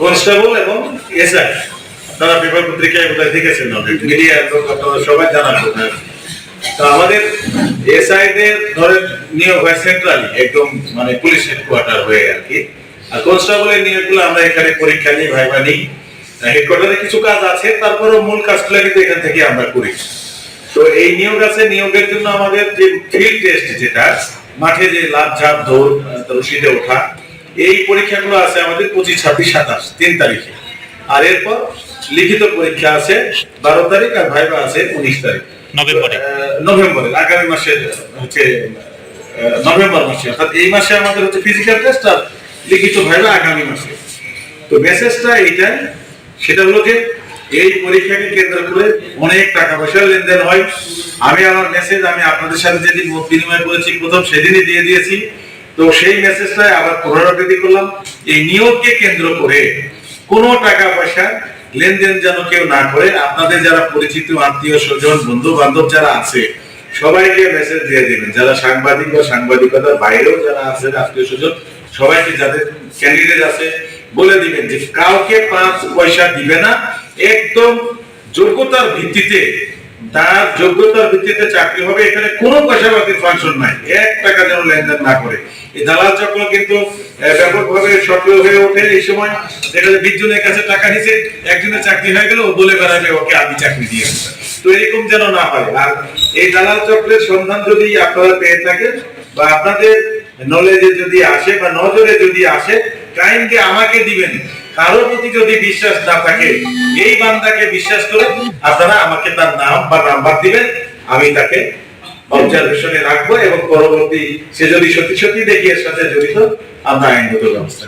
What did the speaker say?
Constable এবং SI. আপনারা paper পত্রিকায় বোধহয় দেখেছেন আপনারা সবাই ধরেন নিয়োগ হয় সেন্ট্রালি একদম মানে পুলিশ হেডকোয়ার্টার হয়ে আর কি। আর কনস্টেবলের আমরা এখানে পরীক্ষা নিই ভাইবা নিই। হেডকোয়ার্টারে কিছু কাজ আছে, তারপরেও মূল কাজগুলো কিন্তু এখান থেকে আমরা করি। তো এই নিয়োগ আছে, নিয়োগের জন্য আমাদের যে ফিল্ড টেস্ট যেটা, মাঠে যে লাভ ঝাপ দৌড় রশিদে ওঠা। এই পরীক্ষাগুলো আছে আমাদের পঁচিশ ছাব্বিশ সাতাশ তিন তারিখে। আর এরপর লিখিত পরীক্ষা আছে বারো তারিখ আর ভাইবা আছে উনিশ তারিখ। নভেম্বরে। নভেম্বরে আগামী মাসের হচ্ছে নভেম্বর মাসে। অর্থাৎ এই মাসে আমাদের হচ্ছে ফিজিক্যাল টেস্ট আর লিখিত ভাইবা আগামী মাসে। তো মেসেজটা এইটাই সেটা হলো যে এই পরীক্ষাকে কেন্দ্র করে অনেক টাকা পয়সার লেনদেন হয়। আমি আমার মেসেজ আমি আপনাদের সাথে যেদিন বিনিময় করেছি প্রথম সেদিনই দিয়ে দিয়েছি। তো সেই মেসেজটাই আবার পুনরাবৃত্তি করলাম। এই নিয়োগকে কেন্দ্র করে কোনো টাকা পয়সা লেনদেন যেন কেউ না করে, আপনাদের যারা পরিচিত, আত্মীয় স্বজন বন্ধু বান্ধব যারা আছে, সবাইকে মেসেজ দিয়ে দিবেন। যারা সাংবাদিক বা সাংবাদিকতার বাইরেও যারা আছে আত্মীয় স্বজন, সবাইকে যাদের ক্যান্ডিডেট আছে, বলে দিবেন যে কাউকে পাঁচ পয়সা দিবে না। একদম যোগ্যতার ভিত্তিতে তার যোগ্যতার ভিত্তিতে চাকরি হবে, এখানে কোনো পয়সা পাতির ফাংশন নাই। এক টাকা যেন লেনদেন না করে। এই দালাল চক্র কিন্তু ব্যাপকভাবে সক্রিয় হয়ে ওঠে। এই সময় দেখা যায় বিশ জনের কাছে টাকা নিছে, একজনের চাকরি হয়ে গেল, ও বলে বেড়াবে, ওকে, আমি চাকরি দিয়ে তো এরকম যেন না হয়। আর এই দালাল চক্রের সন্ধান যদি আপনারা পেয়ে থাকেন, বা আপনাদের নলেজে যদি আসে, বা নজরে যদি আসে কাইন্ডলি আমাকে দিবেন, কারোর প্রতি যদি বিশ্বাস না থাকে, এই বান্দাকে বিশ্বাস করে আপনারা আমাকে তার নাম বা নাম্বার দিবেন, আমি তাকে অবজারভেশনে রাখব এবং পরবর্তী সে যদি সত্যি সত্যি দেখি এর সাথে জড়িত, আমরা আইনগত ব্যবস্থা।